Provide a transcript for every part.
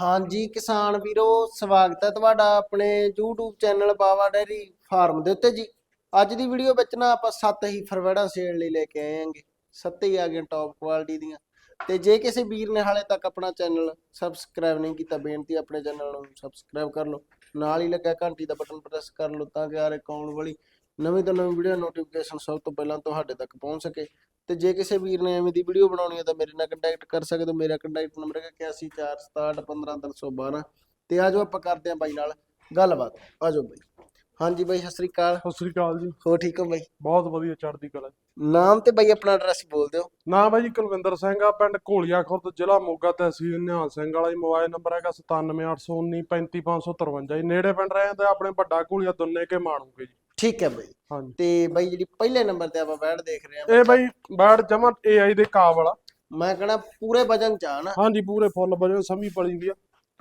ਹਾਂਜੀ, ਕਿਸਾਨ ਵੀਰੋ, ਸਵਾਗਤ ਹੈ ਤੁਹਾਡਾ ਆਪਣੇ YouTube channel Bawa dairy farm ਦੇ ਉੱਤੇ ਜੀ। ਅੱਜ ਦੀ ਵੀਡੀਓ ਵਿੱਚ ਨਾ ਆਪਾਂ ਸੱਤ ਹੀ ਫਰਵੜਾ ਸੇਲ ਲਈ ਲੈ ਕੇ ਆਏ ਆਂਗੇ ਸੱਤੇ ਹੀ ਆ ਗਏ ਟੌਪ ਕੁਆਲਿਟੀ ਦੀਆਂ। ਤੇ ਜੇ ਕਿਸੇ ਵੀਰ ਨੇ ਹਾਲੇ ਤੱਕ ਆਪਣਾ ਚੈਨਲ ਸਬਸਕ੍ਰਾਈਬ ਨਹੀਂ ਕੀਤਾ, ਬੇਨਤੀ ਆਪਣੇ ਚੈਨਲ ਨੂੰ ਸਬਸਕ੍ਰਾਈਬ ਕਰ ਲਓ। ਨਾਲ ਹੀ ਲੱਗਾ ਘੰਟੀ ਦਾ ਬਟਨ ਪ੍ਰੈਸ ਕਰ ਲਓ ਤਾਂ ਕਿ ਆ ਆਉਣ ਵਾਲੀ ਨਵੀਂ ਤੋਂ ਨਵੀਂ ਵੀਡੀਓ ਨੋਟੀਫਿਕੇਸ਼ਨ ਸਭ ਤੋਂ ਪਹਿਲਾਂ ਤੁਹਾਡੇ ਤੱਕ ਪਹੁੰਚ ਸਕੇ। ਤੇ ਜੇ ਕਿਸੇ ਵੀਰ ਨੇ ਐਵੇਂ ਦੀ ਵੀਡੀਓ ਬਣਾਉਣੀ ਹੈ ਤਾਂ ਮੇਰੇ ਨਾਲ ਕੰਟੈਕਟ ਕਰ ਸਕਦੇ ਹੋ। ਮੇਰਾ ਕੰਟੈਕਟ ਨੰਬਰ ਹੈ 8146615312 ਤੇ ਆਜੋ ਆਪਾਂ ਕਰਦੇ ਹਾਂ ਬਾਈ ਨਾਲ ਗੱਲਬਾਤ। ਆਜੋ ਬਾਈ। ਹਾਂਜੀ ਬਾਈ ਸਤਿ ਸ੍ਰੀ ਅਕਾਲ। ਸਤਿ ਸ੍ਰੀ ਅਕਾਲ ਜੀ। ਹੋ ਠੀਕ ਹੋ ਬਾਈ? ਬਹੁਤ ਵਧੀਆ ਚੜ੍ਹਦੀ ਕਲਾ। ਨਾਮ ਤੇ ਬਾਈ ਆਪਣਾ ਐਡਰੈਸ ਬੋਲ ਦਿਓ। ਨਾਮ ਹੈ ਜੀ ਕੁਲਵਿੰਦਰ ਸਿੰਘ ਆ ਪਿੰਡ ਘੋਲੀਆ ਖੁਰਦ ਜ਼ਿਲ੍ਹਾ ਮੋਗਾ ਤਹਿਸੀਲ ਨਿਹਾਲ ਸਿੰਘ ਵਾਲਾ ਜੀ। ਮੋਬਾਈਲ ਨੰਬਰ ਹੈਗਾ 9781935553 ਜੀ। ਨੇੜੇ ਪਿੰਡ ਰਹੇ ਤੇ ਆਪਣੇ ਵੱਡਾ ਘੋਲੀਆ ਦੁੰਨੇ ਕੇ ਮਾਣੂਗੇ ਜੀ। ਠੀਕ ਹੈ ਬਾਈ। ਹਾਂਜੀ। ਤੇ ਬਾਈ ਜਿਹੜੀ ਪਹਿਲੇ ਨੰਬਰ ਤੇ ਆਪਾਂ ਬੈਠ ਦੇਖ ਰਹੇ ਹਾਂ ਇਹ ਬਾਈ ਬੈਡ ਜਮਾ AI ਦੇ ਕਾਬ ਵਾਲਾ। ਮੈਂ ਕਹਣਾ ਪੂਰੇ ਵਜਨ ਚ ਆ ਨਾ। ਹਾਂਜੀ ਪੂਰੇ ਫੁੱਲ ਵਜਨ ਸਮੀ ਪਲੀ ਵੀ ਆ।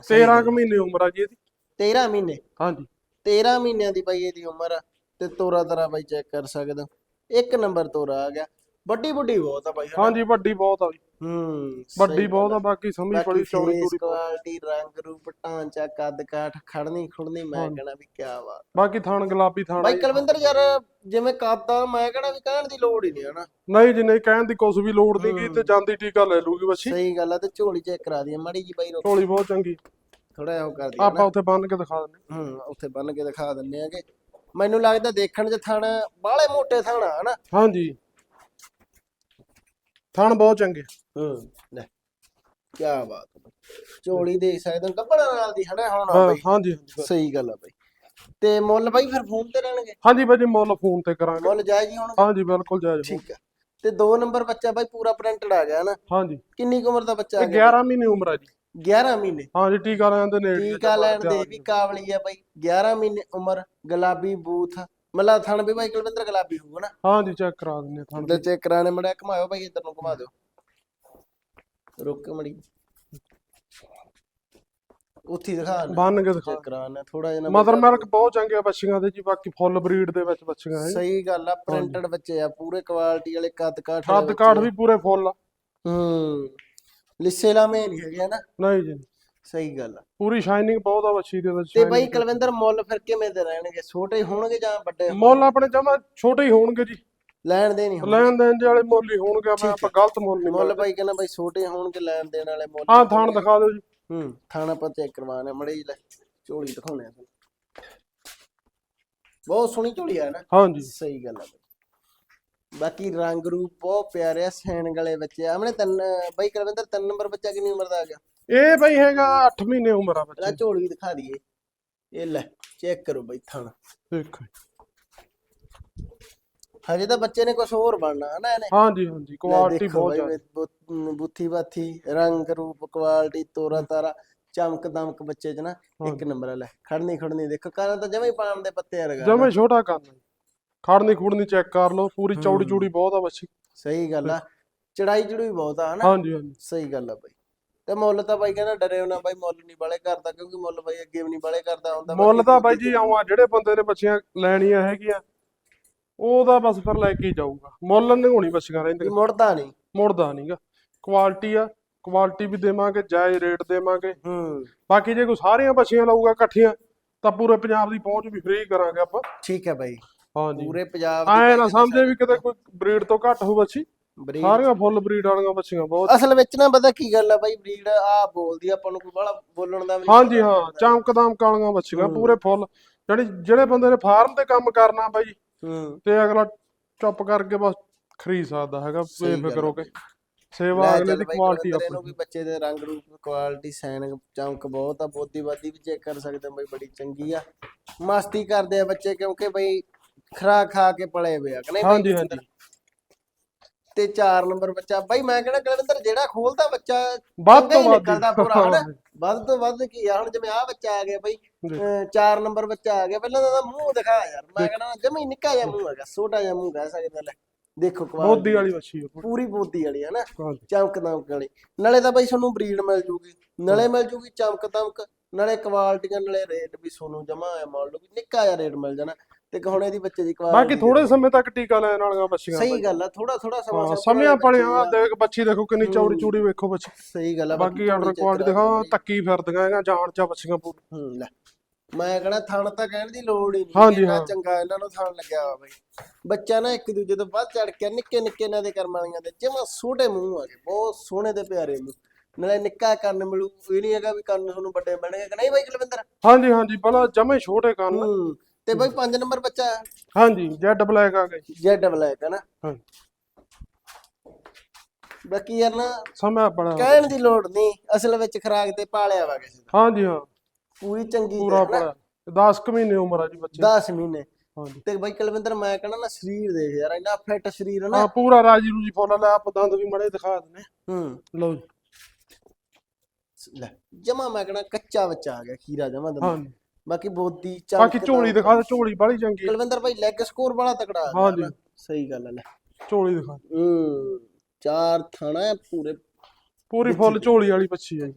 13 ਕੁ ਮਹੀਨੇ ਉਮਰ ਆ ਜੀ ਇਹਦੀ। 13 ਮਹੀਨੇ? ਹਾਂਜੀ। 13 ਮਹੀਨਿਆਂ ਦੀ ਬਾਈ ਇਹਦੀ ਉਮਰ ਆ। ਤੇ ਤੋਰਾ ਤਰਾ ਬਾਈ ਚੈੱਕ ਕਰ ਸਕਦੇ ਇੱਕ ਨੰਬਰ ਤੋਰਾ ਆ ਗਿਆ। ਵੱਡੀ ਵੱਡੀ ਬਹੁਤ ਆ ਬਾਈ? ਹਾਂਜੀ ਵੱਡੀ ਬਹੁਤ ਆ ਜੀ। ਹੂੰ ਵੱਡੀ ਬਹੁਤ ਆ। ਬਾਕੀ ਸਮੀ ਪਲੀ ਚੌੜੀ ਚੂੜੀ ਕੁਆਲਿਟੀ ਰੰਗ ਰੂਪ ਢਾਂਚਾ ਕੱਦ ਕਾਠ ਖੜਨੀ ਖੁੜਨੀ ਮੈਂ। ਕਹਣਾ ਵੀ ਕਿਆ ਬਾਤ। ਬਾਕੀ ਥਾਣ ਗੁਲਾਬੀ ਥਾਣ ਬਾਈ। ਕੁਲਵਿੰਦਰ ਯਾਰ ਜਿਵੇਂ ਕੱਦ ਮੈਂ ਕਹਣਾ ਵੀ ਕਹਿਣ ਦੀ ਲੋੜ ਹੀ ਨਹੀਂ ਹਨਾ। ਨਹੀਂ ਜੀ ਨਹੀਂ ਕਹਿਣ ਦੀ ਕੁਛ ਵੀ ਲੋੜ ਨਹੀਂ ਗੀ ਹੂੰ। ਤੇ ਜਾਂਦੀ ਟੀਕਾ ਲੈ ਲੂਗੀ ਬੱਚੀ ਸਹੀ ਗੱਲ ਆ ਤੇ ਝੋਲੀ ਚੈੱਕ ਕਰਾ ਦਈਏ ਮਾੜੀ ਜੀ ਬਾਈ ਰੋ ਝੋਲੀ ਬਹੁਤ ਚੰਗੀ। ਥੋੜਾ ਉਹ ਕਰ ਦਈਏ ਆਪਾਂ ਉੱਥੇ ਬੰਨ ਕੇ ਦਿਖਾ ਦਿੰਦੇ ਹੂੰ। ਉੱਥੇ ਬੰਨ ਕੇ ਦਿਖਾ ਦਿੰਨੇ ਆਗੇ। ਮੈਨੂੰ ਲੱਗਦਾ ਦੇਖਣ 'ਚ ਥਣ ਬਾਹਲੇ ਮੋਟੇ ਥਣ ਹਨਾ? ਹਾਂਜੀ। ਥਣ ਬਹੁਤ ਚੰਗੇ। ਹੂੰ ਲੈ ਕੀ ਬਾਤ ਆ ਬਾਈ। ਝੋਲੀ ਦੇਖ ਸਕਦੇ ਹੋ ਕੱਪੜਾ ਨਾਲ ਦੀ ਹਨਾ ਹੁਣ ਹਾਂ, ਬਾਈ। ਹਾਂਜੀ ਹਾਂਜੀ ਸਹੀ ਗੱਲ ਆ ਬਾਈ। ਤੇ ਮੁੱਲ ਬਾਈ ਫਿਰ ਫੋਨ ਤੇ ਰਹਿਣਗੇ? ਹਾਂਜੀ ਬਾਈ ਜੀ ਮੁੱਲ ਫੋਨ ਤੇ ਕਰਾਂਗੇ। ਮੁੱਲ ਜਾਇਜ਼ ਹੀ ਹੁਣ ਹਾਂਜੀ ਬਿਲਕੁਲ ਜਾਇਜ਼। ਠੀਕ ਆ। ਤੇ ਦੋ ਨੰਬਰ ਬੱਚਾ ਬਾਈ ਪੂਰਾ ਪ੍ਰਿੰਟਡ ਆ ਗਿਆ ਨਾ। ਹਾਂਜੀ। ਕਿੰਨੀ ਕੁ ਉਮਰ ਦਾ ਬੱਚਾ ਆ ਇਹ ਗਿਆ? 11 ਮਹੀਨੇ ਉਮਰ ਆ ਜੀ। 11 ਮਹੀਨੇ? ਹਾਂਜੀ ਟੀਕਾ ਲੈਣ ਦੇ ਨੇੜੇ ਟੀਕਾ ਲੈਣ ਦੇ ਵੀ ਕਾਬਲੀ ਆ ਬਾਈ। 11 ਮਹੀਨੇ ਉਮਰ ਗੁਲਾਬੀ ਬੂਥ ਮਤਲਬ ਥਣ ਵੀ ਬਾਈ ਕੁਲਵਿੰਦਰ ਗੁਲਾਬੀ ਹੋਊਗਾ ਨਾ। ਹਾਂਜੀ ਚੈੱਕ ਕਰਾ ਦਿੰਦੇ ਥਣ ਤੇ ਚੈੱਕ ਕਰਾਣੇ ਮੜਿਆ ਘਮਾਇਓ ਬਾਈ ਇੱਧਰ ਨੂੰ ਘੁਮਾ ਦਿਓ। ਰੁਕ ਕੇ ਮੜੀ। ਉੱਥੇ ਦਿਖਾ ਬੰਨ ਕੇ ਦਿਖਾ ਚੈੱਕ ਕਰਾਣਾ ਥੋੜਾ ਜਿਹਾ ਮਦਰ ਮਿਲਕ ਬਹੁਤ ਚੰਗੇ ਬੱਚੀਆਂ ਦੇ ਜੀ ਬਾਕੀ ਫੁੱਲ ਬਰੀਡ ਦੇ ਵਿੱਚ ਬੱਚੀਆਂ ਹੈ ਸਹੀ ਗੱਲ ਆ ਪ੍ਰਿੰਟਡ ਬੱਚੇ ਆ ਪੂਰੇ ਕੁਆਲਿਟੀ ਵਾਲੇ ਕੱਦ ਕਾਠ ਕੱਦ ਕਾਠ ਵੀ ਪੂਰੇ ਫੁੱਲ ਹੂੰ। ਲਿੱਸੇ ਲਾਵੇਂ ਨਹੀਂ ਹੈਗੇ ਨਾ ਨਹੀਂ ਜੀ। ਸਹੀ ਗੱਲ ਆ। ਪੂਰੀ ਸ਼ਾਈਨਿੰਗ ਬਹੁਤ ਆ ਬੱਚੀ ਦੇ ਵਿੱਚ ਤੇ ਬਾਈ ਕੁਲਵਿੰਦਰ ਮੁੱਲ ਫਿਰ ਕਿਵੇਂ ਦੇ ਰਹਿਣਗੇ? ਛੋਟੇ ਹੋਣਗੇ ਜਾਂ ਵੱਡੇ ਮੁੱਲ ਆਪਣੇ ਜਮਾ ਛੋਟੇ ਹੀ ਹੋਣਗੇ ਜੀ। ਲੈਣ ਦੇ ਨਹੀਂ ਲੈਣ ਦੇਣ ਦੇ ਵਾਲੇ ਮੁੱਲ ਹੀ ਹੋਣਗੇ ਮੈਂ ਆਪਾਂ ਗਲਤ ਮੁੱਲ ਨਹੀਂ ਮੁੱਲ ਬਾਈ ਕਹਿੰਦਾ ਬਾਈ ਛੋਟੇ ਹੋਣਗੇ ਲੈਣ ਦੇਣ ਵਾਲੇ ਮੁੱਲ ਹਾਂ ਥਾਣ ਦਿਖਾ ਦਿਓ ਜੀ। ਹੂੰ ਥਾਣਾ ਆਪਾਂ ਚੈੱਕ ਕਰਵਾਣਾ ਮੜੇ ਜੀ ਲੈ ਝੋਲੀ ਦਿਖਾਉਣੇ ਆ ਤੁਹਾਨੂੰ। ਬਹੁਤ ਸੋਹਣੀ ਝੋਲੀ ਆ ਨਾ। ਹਾਂਜੀ ਸਹੀ ਗੱਲ ਆ ਬਾਈ। ਬਾਕੀ ਰੰਗ ਰੂਪ ਬਹੁਤ ਪਿਆਰੇ ਆ ਸੈਨ ਗਲੇ ਬੱਚੇ ਆ। ਆਪਣੇ ਤਿੰਨ ਬਾਈ ਕੁਲਵਿੰਦਰ ਤਿੰਨ ਨੰਬਰ ਬੱਚਾ ਕਿੰਨੀ ਉਮਰ ਦਾ ਆ ਗਿਆ? ਇਹ ਬਈ ਹੈਗਾ 8 ਮਹੀਨੇ ਉਮਰ ਆ ਬੱਚੇ ਝੋਲੀ ਦਿਖਾ ਦਈਏ। ਇਹ ਲੈ ਚੈੱਕ ਕਰੋ ਬਾਈ ਥਾਣਾ। ਦੇਖੋ। ਹਜੇ ਤਾਂ ਬੱਚੇ ਨੇ ਕੁਝ ਹੋਰ ਬਣਨਾ ਹਨਾ ਇਹਨੇ? ਹਾਂਜੀ ਹਾਂਜੀ ਕੁਆਲਿਟੀ ਬਹੁਤ ਜ਼ਿਆਦਾ। ਵੇ- ਬੁੱਥੀ ਬਾਥੀ ਰੰਗ ਰੂਪ ਕੁਆਲਿਟੀ ਤੋਰਾ ਤਾਰਾ ਚਮਕ ਦਮਕ ਬੱਚੇ ਚ ਨਾ ਇੱਕ ਨੰਬਰ ਲੈ ਖੜਨੀ ਖੜਨੀ ਦੇਖੋ ਕਾਰਨ ਤਾਂ ਜਮੇ ਪਾਣ ਦੇ ਪੱਤੇ ਵਰਗਾ। ਜਮੇ ਛੋਟਾ ਕਰਨਾ ਖੜਨੀ ਖੁੜਨੀ ਚੈੱਕ ਕਰ ਲਓ ਪੂਰੀ ਚੌੜੀ ਚੂੜੀ ਬਹੁਤ ਆ ਬੱਚੀ। ਸਹੀ ਗੱਲ ਆ ਚੜਾਈ ਚੜੂਈ ਬਹੁਤ ਆ ਹਨਾ ਹਾਂਜੀ ਹਾਂਜੀ। ਸਹੀ ਗੱਲ ਆ ਬਾਈ। ਤੇ ਮੁੱਲ ਤਾਂ ਬਾਈ ਕਹਿੰਦਾ ਡਰਿਓ ਨਾ ਬਾਈ ਮੁੱਲ ਨਹੀਂ ਬਾਲੇ ਕਰਦਾ ਕਿਉਂਕਿ ਮੁੱਲ ਬਾਈ ਅੱਗੇ ਵੀ ਨਹੀਂ ਬਾਲੇ ਕਰਦਾ ਹੁੰਦਾ। ਮੁੱਲ ਤਾਂ ਬਾਈ ਜੀ ਆਉਂ ਜਿਹੜੇ ਬੰਦੇ ਨੇ ਬੱਚੀਆਂ ਲੈਣੀਆਂ ਹੈਗੀਆਂ ਉਹਦਾ ਬਸ ਫਿਰ ਲੈ ਕੇ ਜਾਊਗਾ। ਮੁੱਲ ਨਿਗਾਉਣੀ ਬੱਚੀਆਂ ਰਹਿੰਦੀਆਂ। ਮੁੜਦਾ ਨਹੀਂ। ਮੁੜਦਾ ਨਹੀਂਗਾ। ਕੁਆਲਿਟੀ ਆ ਕੁਆਲਿਟੀ ਵੀ ਦੇਵਾਂਗੇ ਜਾਇਜ਼ ਰੇਟ ਦੇਵਾਂਗੇ। ਹੂੰ। ਬਾਕੀ ਜੇ ਕੋਈ ਸਾਰੀਆਂ ਬੱਚੀਆਂ ਲਊਗਾ ਇਕੱਠੀਆਂ ਤਾਂ ਪੂਰੇ ਪੰਜਾਬ ਦੀ ਪਹੁੰਚ ਵੀ ਫ੍ਰੀ ਕਰਾਂਗੇ ਆਪਾਂ। ਠੀਕ ਹੈ ਬਾਈ। ਹਾਂਜੀ। ਪੂਰੇ ਪੰਜਾਬ ਦੀ ਐ ਨਾ ਸਮਝੇ ਵੀ ਕਿਤੇ ਕੋਈ ਬਰੀਡ ਤੋਂ ਘੱਟ ਹੋ ਬੱਚੀ। ਸਾਰੀਆਂ ਫੁੱਲ ਬਰੀਡ ਵਾਲੀਆਂ ਬੱਚੀਆਂ ਬਹੁਤ। ਅਸਲ ਵਿੱਚ ਨਾ ਪਤਾ ਕੀ ਗੱਲ ਆ ਬਾਈ ਬਰੀਡ ਆ ਬੋਲਦੀ ਆ, ਆਪਾਂ ਨੂੰ ਕੋਈ ਬੜਾ ਬੋਲਣ ਦਾ ਵੀ ਨੀ ਹਾਂਜੀ ਹਾਂ। ਚਮਕਦਾਮ ਕਾਲੀਆਂ ਬੱਚੀਆਂ ਪੂਰੇ ਫੁੱਲ ਜਿਹੜੀ ਜਿਹੜੇ ਬੰਦੇ ਨੇ ਫਾਰਮ ਤੇ ਕੰਮ ਕਰਨਾ ਬਾਈ ਹੂੰ। ਤੇ ਅਗਲਾ ਚੁੱਪ ਕਰਕੇ ਬਸ ਖਰੀਦ ਸਕਦਾ ਹੈਗਾ ਬੇਫਿਕਰ ਹੋ ਕੇ। ਸੇਵਾ ਅਗਲੇ ਦੀ ਕੁਆਲਿਟੀ ਆਪਣੀ। ਵੀ ਬੱਚੇ ਦੇ ਰੰਗ ਰੂਪ ਕੁਆਲਿਟੀ ਸੈਨ ਚਮਕ ਬਹੁਤ ਆ ਬੋਦੀ ਬਾਦੀ ਵੀ ਚੈੱਕ ਕਰ ਸਕਦੇ ਬਾਈ ਬੜੀ ਚੰਗੀ ਆ। ਮਸਤੀ ਕਰਦੇ ਆ ਬੱਚੇ ਕਿਉਂਕਿ ਬਈ ਖਰਾ ਖਾ ਕੇ ਪਲੇ ਹੋਏ ਆ ਕਿ ਨਹੀਂ ਹਾਂਜੀ? ਹਾਂਜੀ। ਤੇ 4 ਨੰਬਰ ਬੱਚਾ। ਬਾਈ ਮੈਂ ਕਹਿੰਦਾ ਕੁਲਵਿੰਦਰ ਜਿਹੜਾ ਖੋਲਦਾ ਬੱਚਾ ਵੱਧ ਤੋਂ ਵੱਧ। ਨਿਕਲਦਾ ਪੂਰਾ ਹਨਾ। ਵੱਧ ਤੋਂ ਵੱਧ ਕੀ ਆ? ਹੁਣ ਜਿਵੇਂ ਆ ਬੱਚਾ ਆ ਗਿਆ ਬਾਈ ਜੀ। 4 ਨੰਬਰ ਬੱਚਾ ਆ ਗਿਆ। ਪਹਿਲਾਂ ਤਾਂ ਮੂੰਹ ਦਿਖਾ ਯਾਰ। ਮੈਂ ਕਹਿੰਦਾ ਜਮੀ ਨਿੱਕਾ ਜਿਹਾ ਮੂੰਹ ਹੈਗਾ ਛੋਟਾ ਜਿਹਾ ਮੂੰਹ ਕਹਿ ਸਕਦੇ ਲੈ। ਦੇਖੋ ਕੁਆਲਿਟੀ ਬੋਦੀ ਵਾਲੀ ਬੱਚੀ ਆ ਪੂਰੀ। ਬੋਦੀ ਵਾਲੀ ਹੈ ਨਾ ਚਮਕ ਦਮਕ ਵਾਲੀ। ਨਾਲੇ ਤਾਂ ਬਾਈ ਤੁਹਾਨੂੰ ਬਰੀਡ ਮਿਲ ਜੂਗੀ। ਨਾਲੇ ਮਿਲ ਜੂਗੀ ਚਮਕ ਦਮਕ। ਨਾਲੇ ਕੁਆਲਿਟੀਆਂ ਨਾਲੇ ਰੇਟ ਵੀ ਤੁਹਾਨੂੰ ਜਮਾ ਆ ਮੰਨ ਲਓ ਵੀ ਨਿੱਕਾ ਜਿਹਾ ਰੇਟ ਮਿਲ ਜਾਣਾ। ਤੇ ਹੁਣ ਇਹਦੀ ਬੱਚੇ ਦੀ quality ਬਾਕੀ ਥੋੜੇ ਸਮੇਂ ਤੱਕ ਟੀਕਾ ਲੈਣ ਵਾਲੀਆਂ ਬੱਚੀਆਂ ਸਹੀ ਗੱਲ ਆ ਥੋੜਾ ਥੋੜਾ ਸਮਾਂ ਹਾਂ ਸਾਂਭਣ ਸਮਿਆਂ ਵਾਲੀ ਪੜਿਆ ਬੱਚੀ ਆ। ਦੇਖ ਬੱਚੀ ਦੇਖੋ ਕਿੰਨੀ ਚੌੜੀ ਚੂੜੀ ਵੇਖੋ ਬੱਚੀ। ਸਹੀ ਗੱਲ ਆ ਬਾਕੀ ਆਰਡਰ ਕੁਆਲਿਟੀ ਦਿਖਾ ਤੱਕੀ ਫਿਰਦੀਆਂ ਹੈਗਾ ਜਾਣ ਚਾ ਬੱਚੀਆਂ ਪੂਰੀ। ਲੈ। ਮੈਂ ਕਹਣਾ ਥਣ ਤਾਂ ਕਹਿਣ ਦੀ ਲੋੜ ਹੀ ਨਹੀਂ ਇੰਨਾ। ਚੰਗਾ ਇਹਨਾਂ ਨੂੰ ਥਣ ਲੱਗਿਆ ਵਾ ਬਈ। ਬੱਚਾ ਨਾ ਇੱਕ ਦੂਜੇ ਤੋਂ ਵੱਧ ਚੜ ਕੇ ਨਿੱਕੇ ਨਿੱਕੇ ਇਹਨਾਂ ਦੇ ਕਰਮ ਵਾਲੀਆਂ ਦੇ ਜਮਾ ਛੋਟੇ ਮੂੰਹ ਆ ਗਏ ਬਹੁਤ ਸੋਹਣੇ ਤੇ ਪਿਆਰੇ ਮੂੰਹ। ਨਾਲੇ ਨਿੱਕਾ ਕੰਨ ਮਿਲੂ ਇਹ ਨਹੀਂ ਹੈਗਾ ਵੀ ਕੰਨ ਤੁਹਾਨੂੰ ਵੱਡੇ ਬਣਨਗੇ ਕਿ ਨਹੀਂ ਬਾਈ ਕੁਲਵਿੰਦਰ? ਹਾਂਜੀ ਹਾਂਜੀ ਬਲਾ ਜਮੇ ਛੋਟੇ ਕੰਨ। ਤੇ ਬਾਈ 5 ਨੰਬਰ ਬੱਚਾ ਹਾਂਜੀ ਜੈਡ ਬਲੈਕ ਆ ਗਈ ਜੈਡ ਬਲੈਕ ਹੈ ਨਾ? ਹਾਂ ਬਾਕੀ ਯਾਰ ਨਾ ਸਮਿਆ ਬੜਾ ਕਹਿਣ ਦੀ ਲੋੜ ਨਹੀਂ ਅਸਲ ਵਿੱਚ ਖਰਾਕ ਤੇ ਪਾਲਿਆ ਵਾ ਕਿਸੇ ਦਾ। ਹਾਂਜੀ ਹਾਂ। ਪੂਰੀ ਚੰਗੀ ਪੂਰਾ ਹੈ ਨਾ। ਬੜਾ 10 ਕੁ ਮਹੀਨੇ ਉਮਰ ਆ ਜੀ ਬੱਚੇ ਦੀ। 10 ਮਹੀਨੇ। ਹਾਂਜੀ। ਤੇ ਬਾਈ ਕੁਲਵਿੰਦਰ ਮੈਂ ਕਹਿੰਦਾ ਨਾ ਸਰੀਰ ਦੇਖ ਯਾਰ ਇੰਨਾ ਫਿੱਟ ਸਰੀਰ ਹੈ ਨਾ। ਹਾਂ ਪੂਰਾ ਰਾਜੀ ਰੂਜੀ ਫੁੱਲ ਲੈ ਆਪ ਦੰਦ ਵੀ ਮੜੇ ਦਿਖਾ ਦਿੰਨੇ ਹੂੰ। ਲਓ ਜੀ। ਲੈ ਜਮਾ ਮੈਂ ਕਹਿੰਦਾ ਕੱਚਾ ਬੱਚਾ ਆ ਗਿਆ ਖੀਰਾ ਜਮਾ ਦੰਦ। ਬਾਕੀ ਬੋਦੀ ਚਮਕ ਬਾਕੀ ਝੋਲੀ ਦਿਖਾ ਦੇ ਝੋਲੀ ਬਾਲੀ ਚੰਗੀ। ਹੈ। ਕੁਲਵਿੰਦਰ ਭਾਈ ਲੈਗ ਸਕੋਰ ਬੜਾ ਤਕੜਾ ਗਿਆ ਹਾਂਜੀ। ਸਹੀ ਗੱਲ ਹੈ ਲੈ। ਝੋਲੀ ਦਿਖਾ। ਹੂੰ ਚਾਰ ਥਾਣਾ ਹੈ ਪੂਰੇ। ਪੂਰੀ ਫੁੱਲ ਝੋਲੀ ਵਾਲੀ ਬੱਚੀ ਹੈ ਜੀ।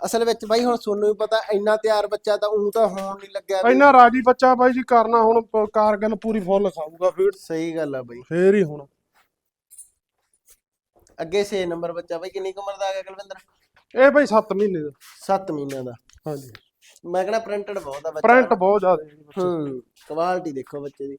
ਅਸਲ ਵਿੱਚ ਬਾਈ ਹੁਣ ਤੁਹਾਨੂੰ ਵੀ ਪਤਾ ਇੰਨਾ ਤਿਆਰ ਬੱਚਾ ਤਾਂ ਉਂ ਤਾਂ ਹੋਣ ਨਹੀਂ ਲੱਗਿਆ। ਇੰਨਾ ਰਾਜੀ ਬੱਚਾ ਬਾਈ ਜੀ ਕਰਨਾ ਹੁਣ ਕਾਰਗਨ ਪੂਰੀ ਫੁੱਲ ਖਾਊਗਾ ਫੀਡ ਸਹੀ ਗੱਲ ਆ ਬਾਈ। ਫੇਰ ਹੀ ਹੁਣ। ਅੱਗੇ 6 ਨੰਬਰ ਬੱਚਾ ਬਾਈ ਕਿੰਨੀ ਕੁ ਉਮਰ ਦਾ ਆ ਗਿਆ ਕੁਲਵਿੰਦਰ? ਇਹ ਬਾਈ 7 ਮਹੀਨੇ ਦਾ। 7 ਮਹੀਨਿਆਂ ਦਾ। ਹਾਂਜੀ। ਮੈਂ ਕਹਿੰਦਾ ਪ੍ਰਿੰਟਡ ਬਹੁਤ ਆ ਬੱਚਾ ਪ੍ਰਿੰਟ ਬਹੁਤ ਜ਼ਿਆਦਾ ਹੈ ਜੀ ਬੱਚੇ। ਦੀ। ਹੂੰ ਕੁਆਲਿਟੀ ਦੇਖੋ ਬੱਚੇ ਦੀ।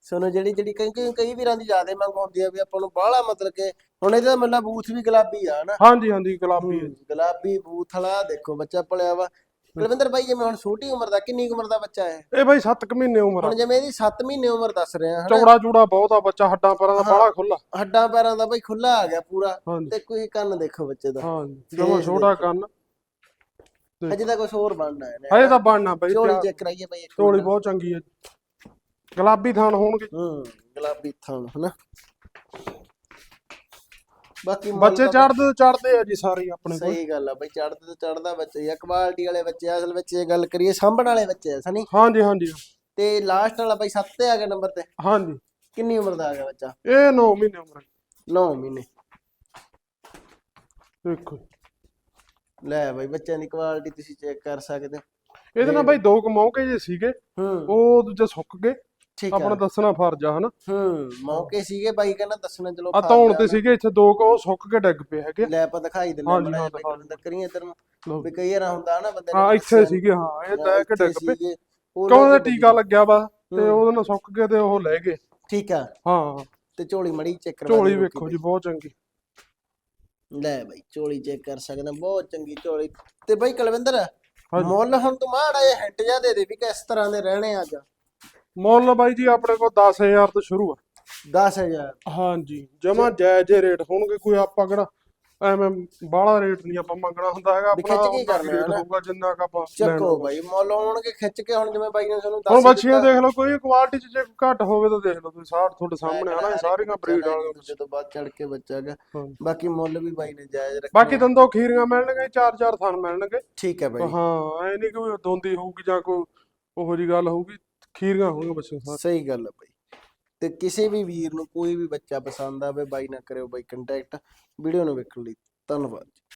ਸੋਨੂੰ ਜਿਹੜੀ ਜਿਹੜੀ ਕਈ ਕਈ ਕਈ ਵੀਰਾਂ ਦੀ ਜ਼ਿਆਦਾ ਮੰਗ ਹੁੰਦੀ ਆ ਵੀ ਆਪਾਂ ਨੂੰ ਬਾਹਲਾ ਮਤਲਬ ਕਿ ਹੁਣ ਇਹਦਾ ਮਤਲਬ ਬੂਥ ਵੀ ਗੁਲਾਬੀ ਆ ਹਨਾ? ਹਾਂਜੀ ਹਾਂਜੀ ਗੁਲਾਬੀ ਹੈ ਜੀ। ਗੁਲਾਬੀ ਬੂਥ ਵਾਲਾ ਦੇਖੋ ਬੱਚਾ ਪਲਿਆ ਵਾ। ਕੁਲਵਿੰਦਰ ਬਾਈ ਜਿਵੇਂ ਹੁਣ ਛੋਟੀ ਉਮਰ ਦਾ ਕਿੰਨੀ ਉਮਰ ਦਾ ਬੱਚਾ ਹੈ? ਇਹ ਬਾਈ 7 ਮਹੀਨੇ ਉਮਰ ਆ। ਹੁਣ ਜਿਵੇਂ ਇਹਦੀ 7 ਮਹੀਨੇ ਉਮਰ ਦੱਸ ਰਹੇ ਹਨਾ? ਚੌੜਾ ਚੂੜਾ ਬਹੁਤ ਆ ਬੱਚਾ ਹੱਡਾਂ ਪੈਰਾਂ ਦਾ ਬਾਹਲਾ ਖੁੱਲਾ ਹੱਡਾਂ ਪੈਰਾਂ ਦਾ ਬਾਈ ਖੁੱਲਾ ਆ ਗਿਆ ਪੂਰਾ ਹਾਂਜੀ। ਤੇ ਕੋਈ ਕੰਨ ਦੇਖੋ ਬੱਚੇ ਦਾ। ਹਾਂਜੀ ਜਮਾ ਛੋਟਾ ਕੰਨ। ਅਜੇ ਤਾਂ ਕੁਝ ਹੋਰ ਬਣਨਾ ਹੈ ਨੇ ਹਜੇ ਤਾਂ ਬਣਨਾ ਬਾਈ। ਝੋਲੀ ਚੈੱਕ ਕਰਾਈਏ ਬਾਈ ਇੱਕ ਝੋਲੀ। ਬਹੁਤ ਚੰਗੀ ਹੈ। ਗੁਲਾਬੀ ਥਾਨ ਹੋਣਗੇ। ਹੂੰ ਗੁਲਾਬੀ ਥਣ ਹਨਾ? ਬਾਕੀ ਮੁੱਲ ਬੱਚੇ ਤਾਂ ਚੜਦੇ ਚੜਦੇ ਆ ਜੀ ਸਾਰੇ ਆਪਣੇ ਕੋਲ। ਸਹੀ ਗੱਲ ਆ ਬਈ ਚੜਦੇ ਤੇ ਚੜਦਾ ਬੱਚੇ ਹੀ ਆ ਕੁਆਲਿਟੀ ਵਾਲੇ ਬੱਚੇ ਆ ਅਸਲ ਵਿੱਚ ਇਹ ਗੱਲ ਕਰੀਏ ਸਾਂਭਣ ਵਾਲੇ ਬੱਚੇ ਆ ਸਨੀ। ਹਾਂਜੀ ਹਾਂਜੀ। ਤੇ ਲਾਸਟ ਵਾਲਾ ਬਈ 7 ਤੇ ਆ ਗਿਆ ਨੰਬਰ ਤੇ। ਹਾਂਜੀ। ਕਿੰਨੀ ਉਮਰ ਦਾ ਆ ਗਿਆ ਬੱਚਾ? ਇਹ 9 ਮਹੀਨੇ ਉਮਰ ਹੈ 9 ਮਹੀਨੇ। ਦੇਖੋ ਲੈ ਬਈ ਬੱਚਿਆਂ ਦੀ ਕੁਆਲਿਟੀ ਤੁਸੀਂ ਚੈੱਕ ਕਰ ਸਕਦੇ ਹੋ। ਇਹਦੇ ਨਾਲ ਬਾਈ ਦੋ ਕੁ ਮੌਕੇ ਜੇ ਸੀਗੇ ਹੂੰ। ਉਹ ਦੂਜੇ ਸੁੱਕ ਗਏ। ਠੀਕ ਆਪਣਾ ਆ। ਦੱਸਣਾ ਫਰਜ਼ ਆ ਹਨਾ? ਹੂੰ ਮੌਕੇ ਸੀਗੇ ਬਾਈ ਕਹਿੰਦਾ ਦੱਸਣਾ ਚਲੋ ਆ ਆ ਤੇ। ਸੀਗੇ ਇੱਥੇ ਦੋ ਕੁ ਸੁੱਕ ਕੇ ਡਿੱਗ ਪਏ ਹੈਗੇ। ਲੈ ਆਪਾਂ ਦਿਖਾਈ ਦਿੰਦੇ ਹਾਂ ਹਾਂ, ਅੰਦਰ ਕਰੀਏ ਇਧਰ ਨੂੰ। ਵੀ ਕਈ ਵਾਰ ਹੁੰਦਾ ਨਾ ਬੰਦੇ ਹਾਂ ਇੱਥੇ ਸੀਗੇ ਹਾਂ ਇਹ ਲੈ ਕੇ ਡਿੱਗ ਪਏ। ਸੀਗੇ, ਉਹ ਕਿਉਂ ਲੈ ਉਹਦਾ ਕੇ ਟੀਕਾ ਲੱਗਿਆ ਵਾ ਤੇ ਹੂੰ। ਉਹਦੇ ਨਾਲ ਸੁੱਕ ਗਏ ਤੇ ਉਹ ਲੈ ਗਏ। ਠੀਕ ਆ। ਹਾਂ। ਤੇ ਝੋਲੀ ਮੜੀ ਚੈੱਕ ਕਰਵਾ ਝੋਲੀ ਵੇਖੋ ਜੀ ਬਹੁਤ ਚੰਗੀ। ਲੈ ਬਾਈ ਝੋਲੀ ਚੈੱਕ ਕਰ ਸਕਦੇ ਹਾਂ, ਬਹੁਤ ਚੰਗੀ ਝੋਲੀ। ਤੇ ਬਾਈ ਕੁਲਵਿੰਦਰ। ਮੁੱਲ ਹੁਣ ਤੂੰ ਮਾੜਾ ਜਿਹਾ ਹਿੰਟ ਜਾ ਦੇ ਦੇ ਵੀ ਕਿਸ ਤਰ੍ਹਾਂ ਦੇ ਰਹਿਣੇ ਆ ਅੱਜ। ਮੁੱਲ ਬਾਈ ਜੀ ਆਪਣੇ ਕੋਲ 10000 ਤੋਂ ਸ਼ੁਰੂ ਆ। 10000 ਹਾਂਜੀ ਜਮਾ ਜਾਇਜ਼ ਜਿਹੇ ਰੇਟ ਹੋਣਗੇ ਕੋਈ ਆਪਾਂ ਕਿਹੜਾ ਐਵੇਂ ਬਾਹਲਾ ਰੇਟ ਨਹੀਂ ਆਪਾਂ ਮੰਗਣਾ ਹੁੰਦਾ ਹੈਗਾ ਆਪਣਾ ਖਿੱਚ ਕੇ ਹੈ ਨਾ। ਹੋਊਗਾ ਜਿੰਨਾ ਕ ਆਪਾਂ ਲੈਣਾ ਚੱਕੋ ਬਾਈ ਮੁੱਲ ਆਉਣਗੇ ਖਿੱਚ ਕੇ ਹੁਣ ਜਿਵੇਂ ਬਾਈ ਨੇ ਤੁਹਾਨੂੰ ਦੱਸ ਹੁਣ ਬੱਚੀਆਂ। ਦੇਖ ਲਓ ਕੋਈ ਕੁਆਲਿਟੀ ਚ ਜੇ ਘੱਟ ਹੋਵੇ ਤਾਂ ਦੇਖ ਲਓ ਤੁਸੀਂ ਸਾਰ ਤੁਹਾਡੇ ਸਾਹਮਣੇ ਆ ਨਾ ਇਹ ਸਾਰੀਆਂ ਬਰੀਡ ਵਾਲੀਆਂ ਦੂਜੇ ਤੋਂ ਬਾਅਦ ਚੜ ਕੇ ਬੱਚਾ ਹਾਂਜੀ। ਬਾਕੀ ਮੁੱਲ ਵੀ ਬਾਈ ਨੇ ਜਾਇਜ਼ ਰੱਖਿਆ ਬਾਕੀ ਦੰਦੋਂ ਖੀਰੀਆਂ ਮਿਲਣਗੇ ਚਾਰ ਚਾਰ ਥਣ ਮਿਲਣਗੇ। ਠੀਕ ਹੈ ਬਾਈ। ਹਾਂ ਐ ਨਹੀਂ ਕਿ ਦੋਂਦੀ ਹੋਊਗੀ ਜਾਂ ਕੋਈ ਉਹੋ ਜੀ ਗੱਲ ਹੋਊਗੀ ਖੀਰੀਆਂ ਹੋਣਗੀਆਂ ਬੱਚੇ ਸਾਰੇ ਸਹੀ ਗੱਲ ਹੈ ਬਾਈ। ਤੇ ਕਿਸੇ ਵੀ ਵੀਰ ਨੂੰ ਕੋਈ ਵੀ ਬੱਚਾ ਪਸੰਦ ਆਵੇ, ਬਾਈ ਨਾ ਕਰਿਓ ਬਾਈ ਕੰਟੈਕਟ ਵੀਡੀਓ ਨੂੰ ਵੇਖਣ ਲਈ ਧੰਨਵਾਦ